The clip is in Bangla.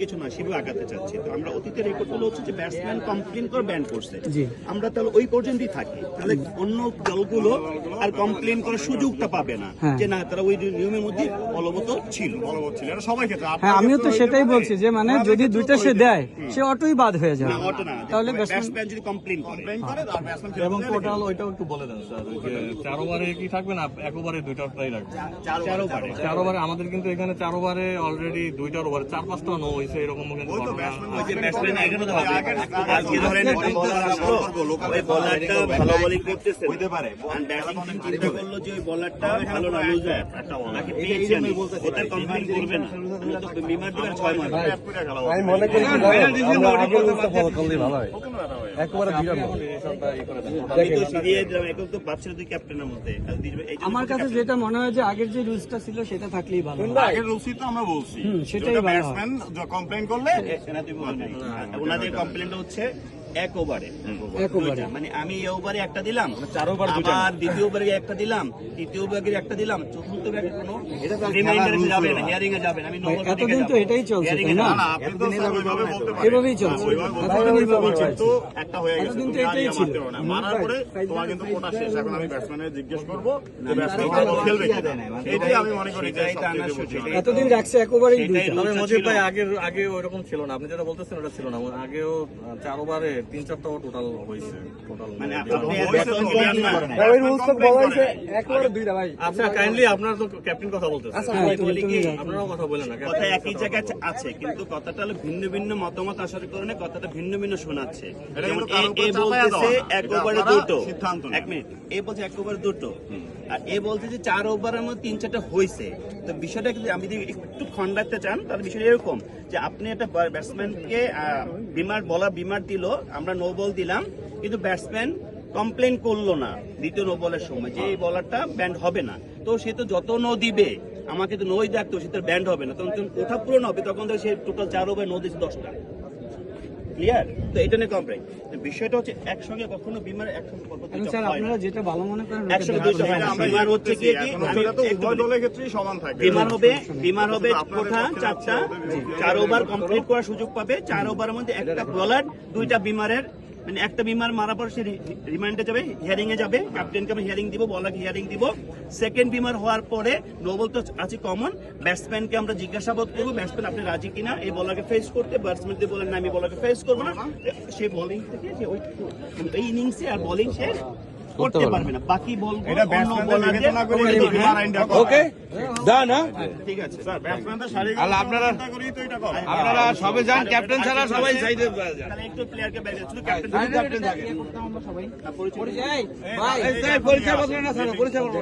কিছু না সেভাবে আগাতে চাচ্ছি। তো আমরা অতীতের রেকর্ডগুলো হচ্ছে যে ব্যাটসম্যান কমপ্লেন করে ব্যান করছে। আমরা তাহলে ওই পর্যন্তই থাকি। তাহলে অন্য দলগুলো আর কমপ্লেন করার সুযোগটা পাবে না। হ্যাঁ। যে না তারা ওই নিয়মের মধ্যে বলবৎ ছিল। বলবৎ ছিল। এটা সবাই ক্ষেত্রে হ্যাঁ আমিও তো সেটাই বলছি যে মানে যদি দুইটা সে দেয় সে অটোই বাদ হয়ে যাবে। না অটো না। তাহলে ব্যাটসম্যান যদি কমপ্লেন করে। কমপ্লেন করে আর ব্যাটসম্যান এবং টোটাল ওইটাও একটু বলে দেন স্যার চার ওভারে কি থাকবে না? এক ওভারে দুইটা প্রায় রাখবে। চার ওভারে। চার ওভারে। আমাদের কিন্তু এখানে চার ওভারে অলরেডি দুইটার ওভারে চার পাঁচটা নো হয়েছে এরকম কিন্তু ওই তো ঘটনা ব্যাটসম্যান ওই যে ব্যাটসম্যান এখানে তো হবে। আজকে ধরেন একটা বলার আসলো ওই বলারটা ভালো বোলিং করতেছে। হইতে পারে। আর ব্যাটিং টিম চিন্তা করল যে ওই বলারটা ভালো না লুজার তাকে পেয়েছি আমি ওটা কমপ্লেন করবে না। তো বিমার দিবার ছয় মাস আমি মনে করি ভালো হয়। একবারে আমি সিরিয়ে দিলাম এখন ক্যাপ্টেনের মধ্যে। আমার কাছে যেটা মনে হয় যে আগের যে রুলসটা ছিল সেটা থাকলেই ভালো। আগের রুলসই তো আমরা বলছি। সেটাই ভালো হয়। কমপ্লেন করলে নাই। ওনাদের কমপ্লেন হচ্ছে এক ওভারে এক ওভারে। দুইটা। মানে আমি এই ওভারে একটা দিলাম চার ওভার আবার দ্বিতীয় ওভারে একটা দিলাম তৃতীয় ওভারে একটা দিলাম চতুর্থ ওভারে কোনো রিমাইন্ডার যাবে না হিয়ারিং এ যাবে না আমি ভাই, এতদিন তো এটাই চলছে, না? না না আপনি তো স্যার ওইভাবে বলতে পারেন এভাবেই চলছে। ওইভাবে বলতে এতদিন এভাবেই চলছে। কিন্তু একটা হয়ে গেছে এতদিন তো এটাই ছিল। মারতে পারো না। মারার পরে তোমার কিন্তু কোটা শেষ এখন আমি ব্যাটসম্যানের জিজ্ঞেস করব যে ব্যাটসম্যান খেলবে কিনা। এটাই আমি মনে করি যে এতদিন রাখছে এক ওভারেই সেটাই দুইটা তবে রুলসটা ছিল। ভাই আগে আগে ওইরকম ছিল না আপনি যেটা বলতেছেন ওটা ছিল না আগেও চার ওভারে তিন চারটা টোটাল হয়েছে টোটাল মানে আপনি হয়েছে ব্যাটসম্যান তো দিলেন না। কমপ্লেন ওই রুলস তো কমপ্লেন বলা হয়েছে করে। একবারে দুইটা ভাই। আচ্ছা কাইন্ডলি আপনারা তো ক্যাপ্টেন কথা বলতেছেন। হ্যাঁ, আমি তুমি- বলি তুমি কি, যাও। আপনারাও কথা বলেন না কথা একই জায়গায় আছে কিন্তু কথাটা ভিন্ন ভিন্ন মতামত আসার কারণে কথাটা ভিন্ন ভিন্ন শোনাচ্ছে। এটা যেমন কিন্তু কারোর এ- উপর এ চাপায়া বলতেছে এক ওভারে দুটো। এক মিনিট। এ বলছে এক ওভারে দুটো। আর এ বলছে যে চার ওভারের মধ্যে তিন চারটা হয়েছে। তো বিষয়টা কিন্তু আমি যদি একটু খন্ডাতে চান তাহলে বিষয়টা এরকম। যে আপনি একটা ব্যাটসম্যানকে বিমার বলা বিমার দিল, আমরা নো বল দিলাম, কিন্তু ব্যাটসম্যান কমপ্লেন করল না দ্বিতীয় নো বলের সময় যে এই বলারটা ব্যান্ড হবে না। তো সে তো যত নো দিবে, আমাকে তো নোই দেখতো সে তো ব্যান্ড হবে না। তখন যখন কোঠা পূরণ হবে, তখন তো সে টোটাল চার ওভার নো দিচ্ছে দশটা। ক্লিয়ার তো এটা নিয়ে কমপ্লেন বিষয়টা হচ্ছে একসঙ্গে কখনো বিমার একসঙ্গে পরপর এখন দুইটা স্যার হয় না। আপনারা যেটা ভালো মনে করেন একসঙ্গে দুইটা হয় না। বিমার হচ্ছে কি? এখন আমি সেটা তো একটু উভয় দলের ক্ষেত্রেই সমান থাকবে। বিমান হবে বিমান হবে কোথা চারটা। চার ওভার কমপ্লিট করার সুযোগ পাবে। চার ওভারের মধ্যে একটা বলার দুইটা বিমারের মানে একটা বিমার মারার পর সে রিমান্ডে যাবে হিয়ারিং এ যাবে ক্যাপ্টেনকে আমি হিয়ারিং দিব বলাকে হিয়ারিং দিব। সেকেন্ড বিমার হওয়ার পরে নোবল তো আছে কমন ব্যাটসম্যানকে আমরা জিজ্ঞাসাবাদ করব ব্যাটসম্যান আপনি রাজি কিনা? এই বলাকে ফেস করতে ব্যাটসম্যান দিয়ে বলেন, না, আমি বলাকে ফেস করব না। সে বলিং থেকে, সে ওই ইনিংসে আর বোলিং সে করতে পারবে না। বাকি বল ওকে ডান হ্যাঁ। ঠিক আছে। স্যার ব্যাটসম্যানদের শারীরিক আপনারা- আপনারা সবে যান ক্যাপ্টেন ছাড়া সবাই সাইডে তাহলে একটু প্লেয়ারকে বাইরে শুধু ক্যাপ্টেন ক্যাপ্টেন থাকে। পরিচয় পরিচয় পত্র না স্যার পরিচয় পত্র